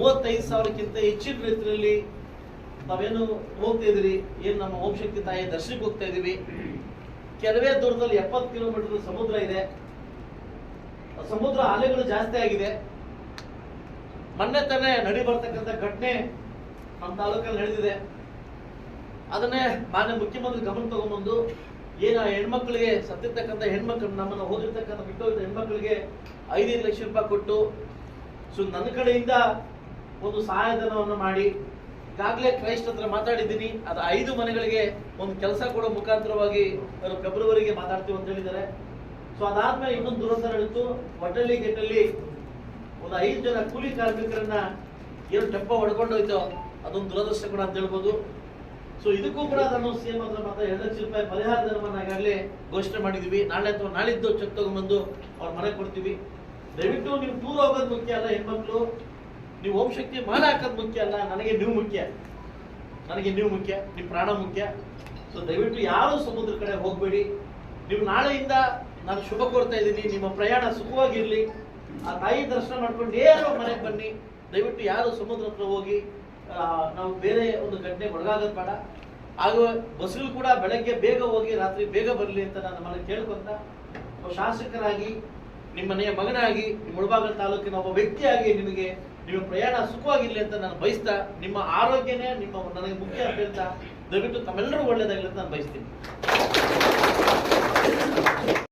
ಮೂವತ್ತೈದು ಸಾವಿರಕ್ಕಿಂತ ಹೆಚ್ಚಿನ ರೀತಿಯಲ್ಲಿ ನಾವೇನು ಹೋಗ್ತಾ ಇದ್ರಿ ಏನು ನಮ್ಮ ಓಂಶಕ್ತಿ ತಾಯಿ ದರ್ಶನಕ್ಕೆ ಹೋಗ್ತಾ ಇದೀವಿ ಕೆಲವೇ ದೂರದಲ್ಲಿ ಎಪ್ಪತ್ತು ಕಿಲೋಮೀಟರ್ ಸಮುದ್ರ ಇದೆ. ಸಮುದ್ರ ಅಲೆಗಳು ಜಾಸ್ತಿ ಆಗಿದೆ. ಮೊನ್ನೆ ತಾನೇ ನಡಿ ಬರ್ತಕ್ಕಂಥ ಘಟನೆ ನಮ್ಮ ತಾಲೂಕಲ್ಲಿ ನಡೆದಿದೆ. ಅದನ್ನೇ ಮಾನ್ಯ ಮುಖ್ಯಮಂತ್ರಿ ಗಮನ ತಗೊಂಡ್ಬಂದು, ಏನ ಹೆಣ್ಮಕ್ಳಿಗೆ, ಸತ್ತಿರ್ತಕ್ಕಂಥ ಹೆಣ್ಮಕ್ಳು, ನಮ್ಮನ್ನು ಹೋಗಿರ್ತಕ್ಕಂಥ ಬಿಟ್ಟು ಹೆಣ್ಮಕ್ಳಿಗೆ ಐದೈದು ಲಕ್ಷ ರೂಪಾಯಿ ಕೊಟ್ಟು, ಸೊ, ನನ್ನ ಕಡೆಯಿಂದ ಒಂದು ಸಹಾಯಧನವನ್ನು ಮಾಡಿ ಈಗಾಗಲೇ ಕ್ರೈಸ್ಟ್ ಹತ್ರ ಮಾತಾಡಿದ್ದೀನಿ. ಅದು ಐದು ಮನೆಗಳಿಗೆ ಒಂದು ಕೆಲಸ ಕೊಡೋ ಮುಖಾಂತರವಾಗಿ ಅವರು ಫೆಬ್ರವರಿಗೆ ಮಾತಾಡ್ತೀವಿ ಅಂತ ಹೇಳಿದ್ದಾರೆ. ಸೊ ಅದಾದ್ಮೇಲೆ ಇನ್ನೊಂದು ದುರಂತ ನಡೆಯಿತು ಹೊಟ್ಟಲ್ಲಿ ಗೆಟ್ಟಲ್ಲಿ ಒಂದು ಐದು ಜನ ಕೂಲಿ ಕಾರ್ಮಿಕರನ್ನ ಏನು ಟೆಪ್ಪ ಹೊಡ್ಕೊಂಡೋಯ್ತು. ಅದೊಂದು ದುರದೃಷ್ಟ ಕೂಡ ಅಂತ ಹೇಳ್ಬೋದು. ಸೊ ಇದಕ್ಕೂ ಕೂಡ ನಾನು ಸಿಎಂ ಹತ್ರ ಮಾತ್ರ ಎರಡು ಲಕ್ಷ ರೂಪಾಯಿ ಪರಿಹಾರ ಧರ್ಮನಾಗಲೇ ಘೋಷಣೆ ಮಾಡಿದೀವಿ. ನಾಳೆ ಅಥವಾ ನಾಳಿದ್ದು ಚೆಕ್ ತಗೊಂಡ್ಬಂದು ಅವ್ರ ಮನೆ ಕೊಡ್ತೀವಿ. ದಯವಿಟ್ಟು ನೀವು ದೂರ ಹೋಗೋದು ಮುಖ್ಯ ಅಲ್ಲ, ಹೆಣ್ಮಕ್ಳು. ನೀವು ಓಂ ಶಕ್ತಿ ಮಾಲೆ ಹಾಕೋದು ಮುಖ್ಯ ಅಲ್ಲ? ನನಗೆ ನೀವು ಮುಖ್ಯ. ನನಗೆ ನೀವು ಮುಖ್ಯ ನಿಮ್ಮ ಪ್ರಾಣ ಮುಖ್ಯ. ಸೊ ದಯವಿಟ್ಟು ಯಾರು ಸಮುದ್ರ ಕಡೆ ಹೋಗಬೇಡಿ. ನೀವು ನಾಳೆಯಿಂದ ನಾನು ಶುಭ ಕೋರ್ತಾ ಇದ್ದೀನಿ. ನಿಮ್ಮ ಪ್ರಯಾಣ ಸುಖವಾಗಿರಲಿ. ಆ ತಾಯಿ ದರ್ಶನ ಮಾಡ್ಕೊಂಡು ನೇರ ಮನೆಗೆ ಬನ್ನಿ. ದಯವಿಟ್ಟು ಯಾರು ಸಮುದ್ರ ಹತ್ರ ಹೋಗಿ ನಾವು ಬೇರೆ ಒಂದು ಘಟನೆ ಒಳಗಾಗೋದು ಬೇಡ. ಹಾಗೂ ಬಸ್ಗಳು ಕೂಡ ಬೆಳಗ್ಗೆ ಬೇಗ ಹೋಗಿ ರಾತ್ರಿ ಬೇಗ ಬರಲಿ ಅಂತ ನಾನು ನಮ್ಮಲ್ಲಿ ಕೇಳ್ಕೊಂತ ಶಾಸಕರಾಗಿ ನಿಮ್ಮನೆಯ ಮಗನಾಗಿ, ನಿಮ್ಮ ಮುಳಬಾಗಲ ತಾಲೂಕಿನ ಒಬ್ಬ ವ್ಯಕ್ತಿಯಾಗಿ ನಿಮಗೆ ನಿಮ್ಮ ಪ್ರಯಾಣ ಸುಖವಾಗಿರ್ಲಿ ಅಂತ ನಾನು ಬಯಸ್ತಾ, ನಿಮ್ಮ ಆರೋಗ್ಯನೇ ನಿಮ್ಮ ನನಗೆ ಮುಖ್ಯ ಅಂತ ಹೇಳ್ತಾ, ದಯವಿಟ್ಟು ತಮ್ಮೆಲ್ಲರೂ ಒಳ್ಳೇದಾಗಲಿ ಅಂತ ನಾನು ಬಯಸ್ತೀನಿ.